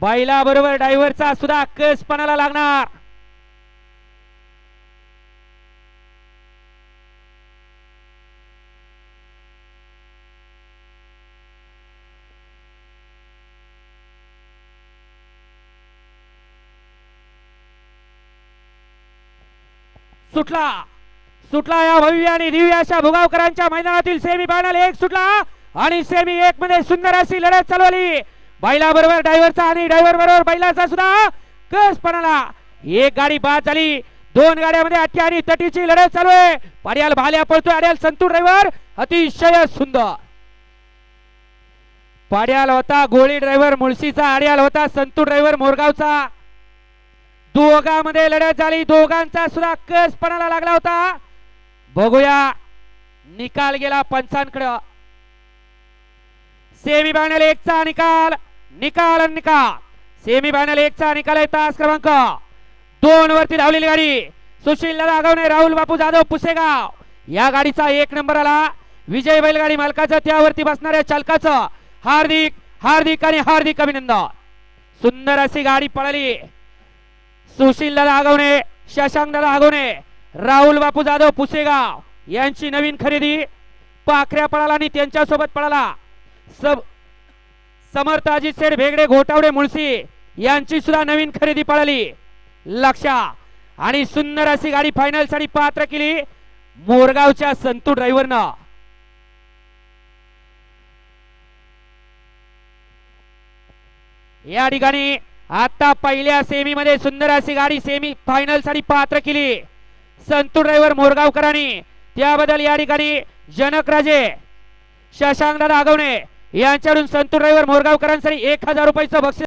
बैला बरोबर ड्रायव्हरचा सुद्धा कसपणाला लागणार. सुटला. सुटला या भव्य आणि दिव्य अशा भुगावकरांच्या मैदानातील सेमी फायनल एक सुटला आणि सेमी एक मध्ये सुंदर अशी लढत चालवली. बैला बरोबर ड्रायव्हरचा आणि ड्रायव्हर बरोबर बैलाचा सुद्धा कस पणाला एक गाडी बाद झाली. दोन गाड्यामध्ये अट्टी आणि तटीची लढत चालू आहे. पर्याल भाल्या पळतोय. अड्याल संतू ड्रायव्हर अतिशय सुंदर. पाड्याल होता गोळी ड्रायव्हर मुळशीचा आड्याल होता संतू ड्रायव्हर मोरगावचा. दोघांमध्ये लढत झाली. दोघांचा सुद्धा कस पणाला लागला होता. बघूया. निकाल गेला पंचांकडं. सेमी फायनल एकचा निकाल. निकाल निकाल. सेमी फायनल एकचा निकाल आहे तास क्रमांक. दोन वरती धावलेली गाडी. सुशील राघवणे राहुल बापू जाधव पुसेगाव. या गाडीचा एक नंबर आला. विजय बैलगाडी मालकाचं त्यावरती बसणाऱ्या चालकाचं हार्दिक हार्दिक आणि हार्दिक अभिनंदन. सुंदर अशी गाडी पळाली. सुशील दादा आगवणे शशांक दादा आगवणे राहुल बापू जाधव पुसेगाव यांची नवीन खरेदी. पाखऱ्या पळाला आणि त्यांच्यासोबत पळाला. सब समर्थ अजित शेठ भेगडे घोटावडे मुळशी यांची सुद्धा नवीन खरेदी पळाली. लक्षा आणि सुंदर अशी गाडी फायनलसाठी पात्र केली मोरगावच्या संतू ड्रायव्हरनं या ठिकाणी आता पहिल्या सेमी मध्ये सुंदर अशी गाडी सेमी फायनलसाठी पात्र केली. संतू ड्रायव्हर मोरगावकरांनी. त्याबद्दल या ठिकाणी जनक राजे शशांक दादा आगवणे यांच्याकडून संतूर रविवार मोरगावकरांसाठी एक हजार रुपयाचं बक्षीस